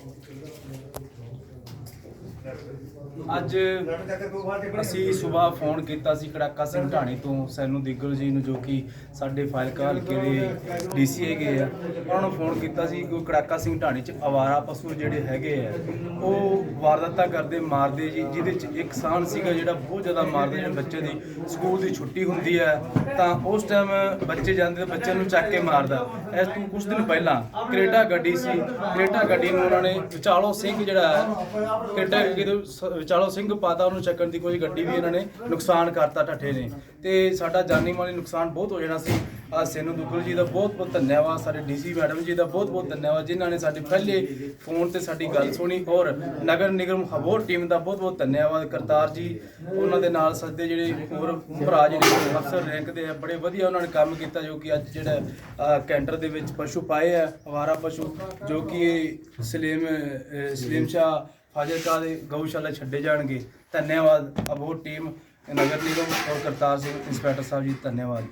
and you ਅੱਜ ਅਸੀਂ ਸਵੇਰ ਫੋਨ ਕੀਤਾ ਸੀ ਕੜਾਕਾ ਸਿੰਘ ਢਾਣੀ ਤੋਂ, ਸੈਨੂ ਦਿਗਲ ਜੀ ਨੂੰ ਜੋ ਕਿ ਸਾਡੇ ਫਾਇਲਕਾ ਹਲਕੇ ਦੇ ਡੀਸੀ ਹੈਗੇ ਆ। ਉਹਨਾਂ ਨੂੰ ਫੋਨ ਕੀਤਾ ਸੀ ਕੋਈ ਕੜਾਕਾ ਸਿੰਘ ਢਾਣੀ ਚ ਆਵਾਰਾ ਪਸ਼ੂ ਜਿਹੜੇ ਹੈਗੇ ਆ, ਉਹ ਵਾਰਦਾਤਾਂ ਕਰਦੇ ਮਾਰਦੇ ਜੀ, ਜਿਹਦੇ ਚ ਇੱਕ ਸਾਨ ਸੀਗਾ ਜਿਹੜਾ ਬਹੁਤ ਜ਼ਿਆਦਾ ਮਾਰਦੇ ਜਿਹੜੇ ਬੱਚੇ ਦੀ। ਸਕੂਲ ਦੀ ਛੁੱਟੀ ਹੁੰਦੀ ਹੈ ਤਾਂ ਉਸ ਟਾਈਮ ਬੱਚੇ ਜਾਂਦੇ ਤਾਂ ਬੱਚਿਆਂ ਨੂੰ ਚੱਕ ਕੇ ਮਾਰਦਾ। ਇਸ ਤੋਂ ਕੁਝ ਦਿਨ ਪਹਿਲਾਂ ਕ੍ਰੇਟਾ ਗੱਡੀ ਸੀ ਕ੍ਰੇਟਾ ਗੱਡੀ ਨੂੰ ਉਹਨਾਂ ਨੇ ਵਿਚਾਲੋ ਸਿੰਘ ਜਿਹੜਾ ਹੈ ਕ੍ਰੇਟਾ ਗੱਡੀ ਸ- ਵਿਚਾਲੋ ਸਿੰਘ ਪਾਤਾ ਉਹਨੂੰ ਚੱਕਣ ਦੀ ਕੋਈ ਗੱਡੀ ਵੀ ਇਹਨਾਂ ਨੇ ਨੁਕਸਾਨ ਕਰਤਾ ਠੱਠੇ ਨੇ। ਤੇ ਸਾਡਾ ਜਾਨੀ ਮਾਲੀ ਨੁਕਸਾਨ ਬਹੁਤ ਹੋ ਜਾਣਾ ਸੀ। ਆ ਸੈਨੂੰ ਦੁੱਗਲ ਜੀ ਦਾ ਬਹੁਤ ਬਹੁਤ ਧੰਨਵਾਦ ਸਾਡੇ ਡੀਸੀ ਮੈਡਮ ਜੀ ਦਾ ਬਹੁਤ ਬਹੁਤ ਧੰਨਵਾਦ ਜਿਨ੍ਹਾਂ ਨੇ ਸਾਡੇ ਪਹਿਲੇ ਫੋਨ ਤੇ ਸਾਡੀ ਗੱਲ ਸੁਣੀ। ਔਰ ਨਗਰ ਨਿਗਮ ਹਬੋਰ ਟੀਮ ਦਾ ਬਹੁਤ ਬਹੁਤ ਧੰਨਵਾਦ। ਕਰਤਾਰ ਜੀ ਉਹਨਾਂ ਦੇ ਨਾਲ ਸੱਦੇ ਜਿਹੜੇ ਹੋਰ ਭਰਾ ਜਿਹੜੇ ਅਫਸਰ ਰੈਂਕ ਦੇ ਆ ਬੜੇ ਵਧੀਆ ਉਹਨਾਂ ਨੇ ਕੰਮ ਕੀਤਾ ਜੋ ਕਿ ਅੱਜ ਜਿਹੜਾ ਕੈਂਟਰ ਦੇ ਵਿੱਚ ਪਸ਼ੂ ਪਾਏ ਆ ਅਵਾਰਾ ਪਸ਼ੂ ਜੋ ਕਿ ਸਲੀਮ ਅਹ, ਸਲੀਮ ਸ਼ਾਹ ਫਾਜ਼ਿਲਕਾ ਦੇ ਗਊਸ਼ਾਲਾ ਛੱਡੇ ਜਾਣਗੇ। ਧੰਨਵਾਦ। ਅਬੋਹਰ ਟੀਮ ਨਗਰ ਨਿਗਮ ਔਰ ਕਰਤਾਰ ਸਿੰਘ, ਇੰਸਪੈਕਟਰ ਸਾਹਿਬ ਜੀ, ਧੰਨਵਾਦ।